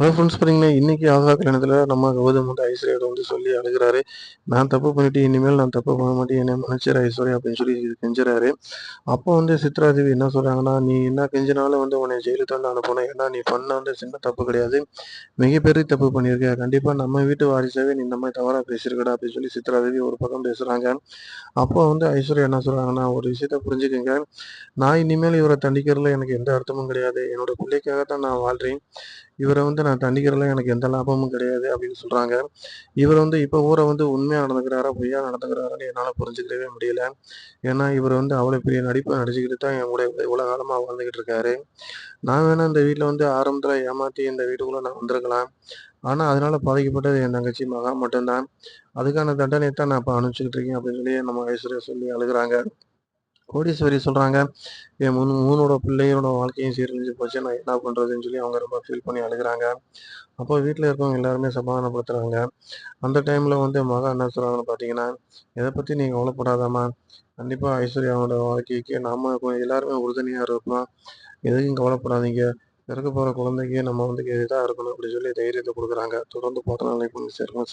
Hello friends பார்த்தீங்கன்னா இன்றைக்கி ஆகா கல்யாணத்தில் நம்ம கௌதம் வந்து ஐஸ்வர்யாட்ட வந்து சொல்லி அழுகிறாரு. நான் தப்பு பண்ணிட்டு இனிமேல் நான் தப்பு பண்ண மாட்டேன் என்னை மன்னிச்சிரு ஐஸ்வர்யா அப்படின்னு சொல்லி கெஞ்சுறாரு. அப்போ வந்து சித்ராதேவி என்ன சொல்கிறாங்கன்னா நீ என்ன கெஞ்சினாலும் வந்து உன்னை ஜெயிலுக்கு தான் அனுப்பணும் ஏன்னா நீ பண்ண வந்து சின்ன தப்பு கிடையாது. மிகப்பெரிய தப்பு பண்ணியிருக்க. கண்டிப்பாக நம்ம வீட்டு வாரிசாவே நீ இந்த மாதிரி தவறாக பேசியிருக்கடா அப்படின்னு சொல்லி சித்ராதேவி ஒரு பக்கம் பேசுகிறாங்க அப்போ வந்து ஐஸ்வர்யா என்ன சொல்கிறாங்கன்னா ஒரு விஷயத்த புரிஞ்சுக்கங்க. நான் இனிமேல் இவரை தண்டிக்கிறதுல எனக்கு எந்த அர்த்தமும் கிடையாது. என்னோட பிள்ளைக்காக தான் நான் வாழ்கிறேன் இவரை வந்து நான் தண்டிக்கிறதுல எனக்கு எந்த லாபமும் கிடையாது அப்படின்னு சொல்கிறாங்க இவர் வந்து இப்போ ஊரை வந்து உண்மையாக நடந்துக்கிறாரா பொய்யா நடந்துக்கிறாரான்னு என்னால் புரிஞ்சுக்கவே முடியல. ஏன்னா இவர் வந்து அவ்வளோ பெரிய நடிப்பை நடிச்சுக்கிட்டு தான் என் கூட இவ்வளோ காலமாக வாழ்ந்துக்கிட்டு இருக்காரு. நான் வேணா இந்த வீட்டில் வந்து ஆரம்பத்தில் ஏமாற்றி இந்த வீட்டுக்குள்ளே நான் வந்திருக்கலாம். ஆனால் அதனால பாதிக்கப்பட்டது என் தங்கச்சி மகா மட்டும்தான். அதுக்கான தண்டனை தான் நான் இப்போ அனுப்பிச்சிக்கிட்டு இருக்கேன் அப்படின்னு சொல்லி நம்ம ஐஸ்வர்யா சொல்லி அழுகிறாங்க. கோடீஸ்வரி சொல்கிறாங்க என் மூணு மூணோட பிள்ளையோட வாழ்க்கையும் சீரழிஞ்சு போச்சு. நான் என்ன பண்ணுறதுன்னு சொல்லி அவங்க ரொம்ப ஃபீல் பண்ணி அழுகிறாங்க. அப்போ வீட்டில் இருக்கவங்க எல்லாருமே சமாதானப்படுத்துகிறாங்க அந்த டைமில் வந்து மகா என்ன சொல்கிறாங்கன்னு பார்த்தீங்கன்னா இதை பற்றி நீங்கள் கவலைப்படாதாம்மா. கண்டிப்பாக ஐஸ்வர்யாவோட வாழ்க்கைக்கு நாம எல்லாருமே உறுதுணையாக இருப்போம் எதுக்கும் கவலைப்படாதீங்க. இறக்க போகிற குழந்தைக்கு நம்ம வந்து இதாக இருக்கணும். அப்படின்னு சொல்லி தைரியத்தை கொடுக்குறாங்க. தொடர்ந்து பார்த்து நாளைக்கு சேர்க்கணும்.